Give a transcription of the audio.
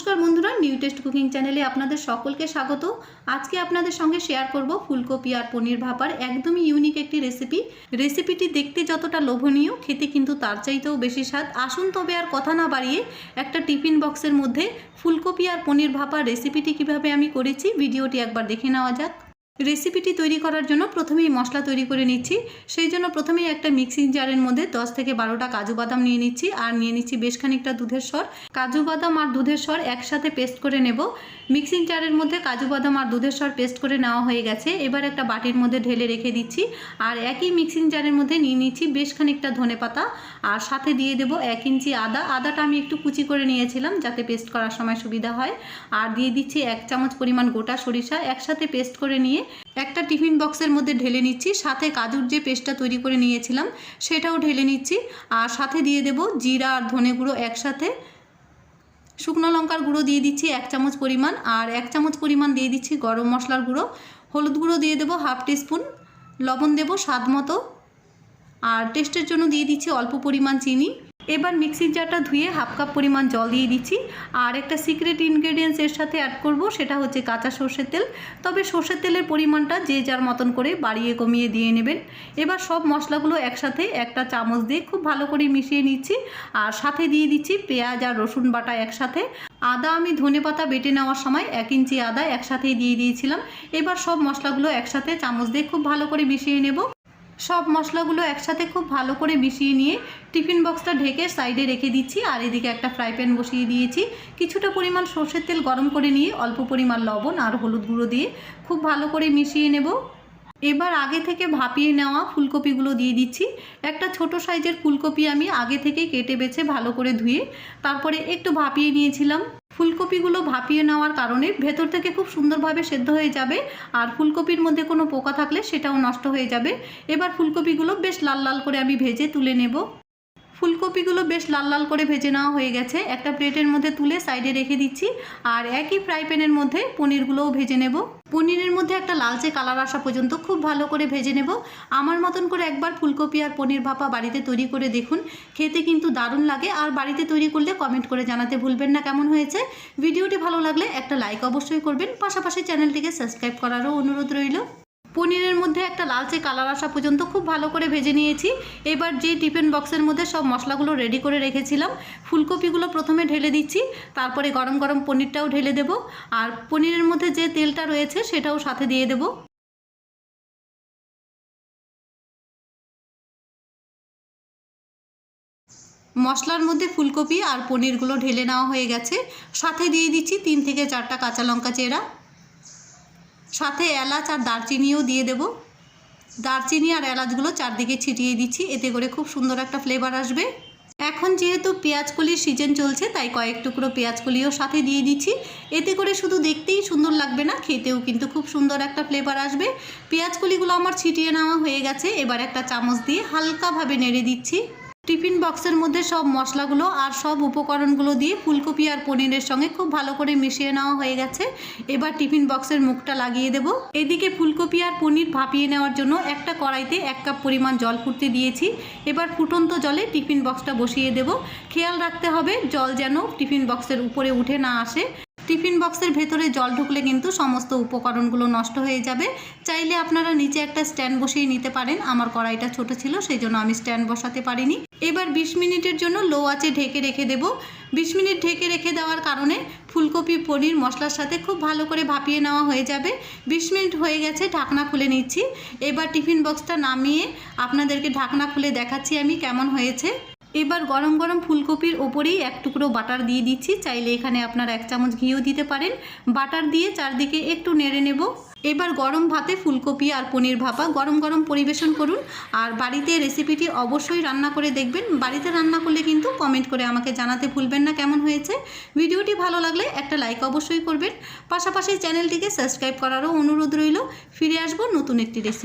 নমস্কার বন্ধুরা new test cooking চ্যানেলে আপনাদের সকলকে স্বাগত। আজকে আপনাদের সঙ্গে শেয়ার করব ফুলকপি আর পনির ভাপার একদমই ইউনিক একটি রেসিপি রেসিপিটি দেখতে যতটা লোভনীয়, খেতে কিন্তু তার চাইতেও বেশি স্বাদ। আসুন তবে আর কথা না বাড়িয়ে একটা টিফিন বক্সের মধ্যে ফুলকপি আর পনির ভাপার রেসিপিটি কীভাবে আমি করেছি, ভিডিওটি একবার দেখে নেওয়া যাক। রেসিপিটি তৈরি করার জন্য প্রথমেই মশলা তৈরি করে নিচ্ছি। সেই জন্য প্রথমেই একটা মিক্সিং জারের মধ্যে 10 থেকে বারোটা কাজু বাদাম নিয়ে নিচ্ছি আর নিয়ে নিচ্ছি বেশ খানিকটা দুধের স্বর কাজু বাদাম আর দুধের স্বর একসাথে পেস্ট করে নেব। মিক্সিং জারের মধ্যে কাজু বাদাম আর দুধের স্বর পেস্ট করে নেওয়া হয়ে গেছে। এবার একটা বাটির মধ্যে ঢেলে রেখে দিচ্ছি আর একই মিক্সিং জারের মধ্যে নিয়ে নিচ্ছি বেশ খানিকটা ধনে পাতা। আর সাথে দিয়ে দেব এক ইঞ্চি আদা। আদাটা আমি একটু কুচি করে নিয়েছিলাম যাতে পেস্ট করার সময় সুবিধা হয়। আর দিয়ে দিচ্ছি এক চামচ পরিমাণ গোটা সরিষা একসাথে পেস্ট করে নিয়ে একটা টিফিন বক্সের মধ্যে ঢেলে নিচ্ছি, সাথে কাজুর যে পেস্টটা তৈরি করে নিয়েছিলাম সেটাও ঢেলে নিচ্ছি, আর সাথে দিয়ে দেব জিরা আর ধনে গুঁড়ো একসাথে। শুকনো লঙ্কার গুঁড়ো দিয়ে দিচ্ছি এক চামচ পরিমাণ, আর এক চামচ পরিমাণ দিয়ে দিচ্ছি গরম মশলার গুঁড়ো। হলুদ গুঁড়ো দিয়ে দেবো হাফ টিস্পুন, লবণ দেবো স্বাদ মতো, আর টেস্টের জন্য দিয়ে দিচ্ছি অল্প পরিমাণ চিনি। এবার মিক্সির জারটা ধুয়ে হাফ কাপ পরিমাণ জল দিয়ে দিচ্ছি। আর একটা সিক্রেট ইনগ্রেডিয়েন্টস এর সাথে অ্যাড করব, সেটা হচ্ছে কাঁচা সর্ষের তেল। তবে সর্ষের তেলের পরিমাণটা যে যার মতন করে বাড়িয়ে কমিয়ে দিয়ে নেবেন। এবার সব মশলাগুলো একসাথে একটা চামচ দিয়ে খুব ভালো করে মিশিয়ে নিচ্ছি। আর সাথে দিয়ে দিচ্ছি পেঁয়াজ আর রসুন বাটা একসাথে। আদা আমি ধনে পাতা বেটে নেওয়ার সময় এক ইঞ্চি আদা একসাথেই দিয়ে দিয়েছিলাম। এবার সব মশলাগুলো একসাথে চামচ দিয়ে খুব ভালো করে মিশিয়ে নেব। সব মশলাগুলো একসাথে খুব ভালো করে মিশিয়ে নিয়ে টিফিন বক্সটা ঢেকে সাইডে রেখে দিচ্ছি, আর এদিকে একটা ফ্রাই প্যান বসিয়ে দিয়েছি। কিছুটা পরিমাণ সর্ষের তেল গরম করে নিয়ে অল্প পরিমাণ লবণ আর হলুদ গুঁড়ো দিয়ে খুব ভালো করে মিশিয়ে নেব। এবার আগে থেকে ভাপিয়ে নেওয়া ফুলকপিগুলো দিয়ে দিচ্ছি। একটা ছোট সাইজের ফুলকপি আমি আগে থেকে কেটে বেছে ভালো করে ধুয়ে তারপরে একটু ভাপিয়ে নিয়েছিলাম। ফুলকপিগুলো ভাপিয়ে নেওয়ার কারণে ভেতর থেকে খুব সুন্দরভাবে সেদ্ধ হয়ে যাবে আর ফুলকপির মধ্যে কোনো পোকা থাকলে সেটাও নষ্ট হয়ে যাবে। এবার ফুলকপিগুলো বেশ লাল লাল করে আমি ভেজে তুলে নেব। ফুলকপিগুলো বেশ লাল লাল করে ভেজে নেওয়া হয়ে গেছে। একটা প্লেটের মধ্যে তুলে সাইডে রেখে দিচ্ছি। আর একই ফ্রাই প্যানের মধ্যে পনিরগুলোও ভেজে নেব। পনিরের মধ্যে একটা লালচে কালার আসা পর্যন্ত খুব ভালো করে ভেজে নেব। আমার মতন করে একবার ফুলকপি আর পনির ভাপা বাড়িতে তৈরি করে দেখুন। খেতে কিন্তু দারুণ লাগে। আর বাড়িতে তৈরি করলে কমেন্ট করে জানাতে ভুলবেন না কেমন হয়েছে। ভিডিওটি ভালো লাগলে একটা লাইক অবশ্যই করবেন। পাশাপাশি চ্যানেলটিকে সাবস্ক্রাইব করারও অনুরোধ রইল। পনিরের মধ্যে একটা লালচে কালার আসা পর্যন্ত খুব ভালো করে ভেজে নিয়েছি। এবার যে টিফিন বক্সের মধ্যে সব মশলাগুলো রেডি করে রেখেছিলাম, ফুলকপিগুলো প্রথমে ঢেলে দিচ্ছি, তারপরে গরম গরম পনিরটাও ঢেলে দেব, আর পনিরের মধ্যে যে তেলটা রয়েছে সেটাও সাথে দিয়ে দেব। মশলার মধ্যে ফুলকপি আর পনিরগুলো ঢেলে নেওয়া হয়ে গেছে, সাথে দিয়ে দিচ্ছি তিন থেকে চারটা কাঁচা লঙ্কা চেরা। সাথে এলাচ আর দারচিনিও দিয়ে দেব। দারচিনি আর এলাচগুলো চারদিকে ছিটিয়ে দিচ্ছি, এতে করে খুব সুন্দর একটা ফ্লেভার আসবে। এখন যেহেতু পেঁয়াজকলির সিজন চলছে, তাই কয়েক টুকরো পেঁয়াজকলিও সাথে দিয়ে দিচ্ছি। এতে করে শুধু দেখতেই সুন্দর লাগবে না, খেতেও কিন্তু খুব সুন্দর একটা ফ্লেভার আসবে। পেঁয়াজকলিগুলো আমার ছিটিয়ে নেওয়া হয়ে গেছে, এবার একটা চামচ দিয়ে হালকাভাবে নেড়ে দিচ্ছি। টিফিন বক্সের মধ্যে সব মশলাগুলো আর সব উপকরণগুলো দিয়ে ফুলকপি আর পনিরের সঙ্গে খুব ভালো করে মিশিয়ে নেওয়া হয়ে গেছে। এবার টিফিন বক্সের মুখটা লাগিয়ে দেব। এদিকে ফুলকপি আর পনির ভাপিয়ে নেওয়ার জন্য একটা কড়াইতে এক কাপ পরিমাণ জল ফুটতে দিয়েছি। এবার ফুটন্ত জলে টিফিন বক্সটা বসিয়ে দেব। খেয়াল রাখতে হবে জল যেন টিফিন বক্সের উপরে উঠে না আসে। টিফিন বক্সের ভেতরে জল ঢুকলে কিন্তু সমস্ত উপকরণগুলো নষ্ট হয়ে যাবে। চাইলে আপনারা নিচে একটা স্ট্যান্ড বসিয়ে নিতে পারেন। আমার কড়াইটা ছোট ছিল সেই জন্য আমি স্ট্যান্ড বসাতে পারিনি। এবার ২০ মিনিটের জন্য লো আঁচে ঢেকে রেখে দেব। ২০ মিনিট ঢেকে রেখে দেওয়ার কারণে ফুলকপি, পনির, মশলার সাথে খুব ভালো করে ভাপিয়ে নেওয়া হয়ে যাবে। ২০ মিনিট হয়ে গেছে, ঢাকনা খুলে নিচ্ছি। এবার টিফিন বক্সটা নামিয়ে আপনাদেরকে ঢাকনা খুলে দেখাচ্ছি আমি কেমন হয়েছে। এবার গরম গরম ফুলকপির ওপরেই এক টুকরো বাটার দিয়ে দিচ্ছি। চাইলে এখানে আপনারা এক চামচ ঘিও দিতে পারেন। বাটার দিয়ে চারদিকে একটু নেড়ে নেব। এবার গরম ভাতে ফুলকপি আর পনির ভাপা গরম গরম পরিবেশন করুন। আর বাড়িতে রেসিপিটি অবশ্যই রান্না করে দেখবেন। বাড়িতে রান্না করলে কিন্তু কমেন্ট করে আমাকে জানাতে ভুলবেন না কেমন হয়েছে। ভিডিওটি ভালো লাগলে একটা লাইক অবশ্যই করবেন। পাশাপাশি চ্যানেলটিকে সাবস্ক্রাইব করারও অনুরোধ রইল। ফিরে আসব নতুন একটি রেসিপি